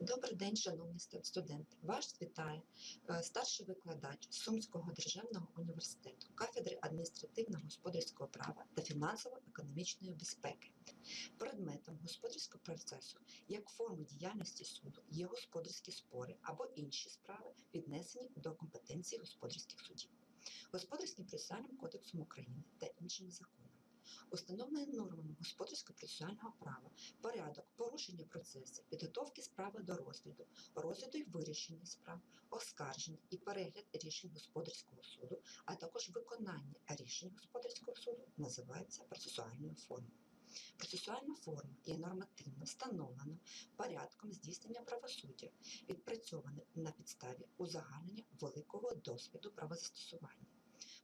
Добрий день, шановні студенти. Вас вітає е, старший викладач Сумського державного університету, кафедри адміністративно-господарського права та фінансово-економічної безпеки. Предметом господарського процесу як форми діяльності суду є господарські спори або інші справи, віднесені до компетенції господарських судів, господарським процесуальним кодексом України та іншими законами. Установлені нормами господарського процесуального права порядок порушення процесу, підготовки справи до розгляду, розгляду і вирішення справ, оскарження і перегляд рішень господарського суду, а також виконання рішень господарського суду називається процесуальною формою. Процесуальна форма є нормативно встановлена порядком здійснення правосуддя, відпрацьована на підставі узагальнення великого досвіду правозастосування.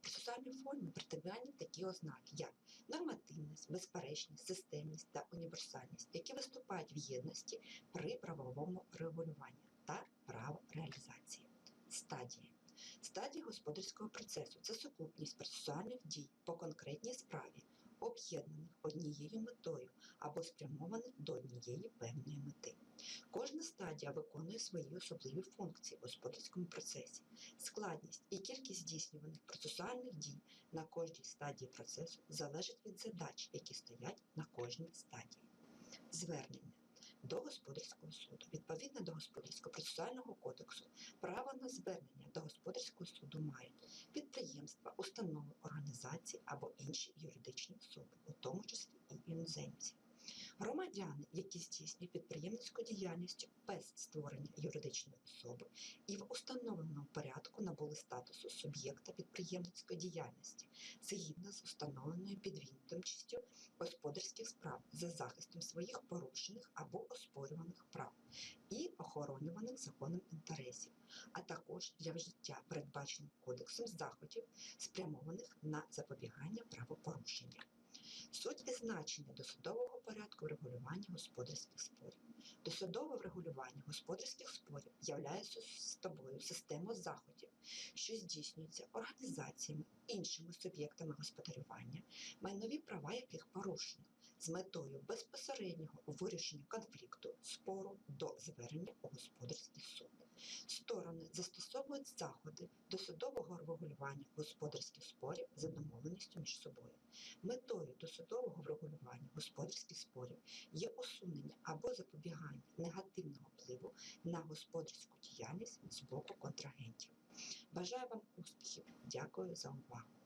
Процесуальній формі притягання такі ознаки, як нормативність, безперечність, системність та універсальність, які виступають в єдності при правовому регулюванні та правореалізації. Стадії. Стадії господарського процесу це сукупність процесуальних дій по конкретній справі, об'єднаних однією метою або спрямованих до однієї певної мети. Кожна стадія виконує свої особливі функції в господарському процесі. Складність і кількість здійснюваних процесуальних дій на кожній стадії процесу залежить від задач, які стоять на кожній стадії. Звернення до господарського суду. Відповідно до господарського процесуального кодексу, право на звернення до господарського суду мають підприємства, установи, організації або інші юридичні особи, у тому числі і іноземці. Громадяни, які здійснюють підприємницьку діяльність без створення юридичної особи і в установленому порядку набули статусу суб'єкта підприємницької діяльності згідно з установленою підвідомчістю господарських справ за захистом своїх порушених або оспорюваних прав і охоронюваних законом інтересів, а також для вжиття передбачених кодексом заходів, спрямованих на запобігання правопорушення. Суть і значення досудового порядку врегулювання господарських спорів. Досудове врегулювання господарських спорів являє тобою систему заходів, що здійснюються організаціями, іншими суб'єктами господарювання, майнові права яких порушено з метою безпосереднього вирішення конфлікту спору до звернення у господарський суд. Сторони застосовують заходи досудового врегулювання господарських спорів за домовленістю між собою. Метою досудового врегулювання господарських спорів є усунення або запобігання негативного впливу на господарську діяльність з боку контрагентів. Бажаю вам успіхів! Дякую за увагу!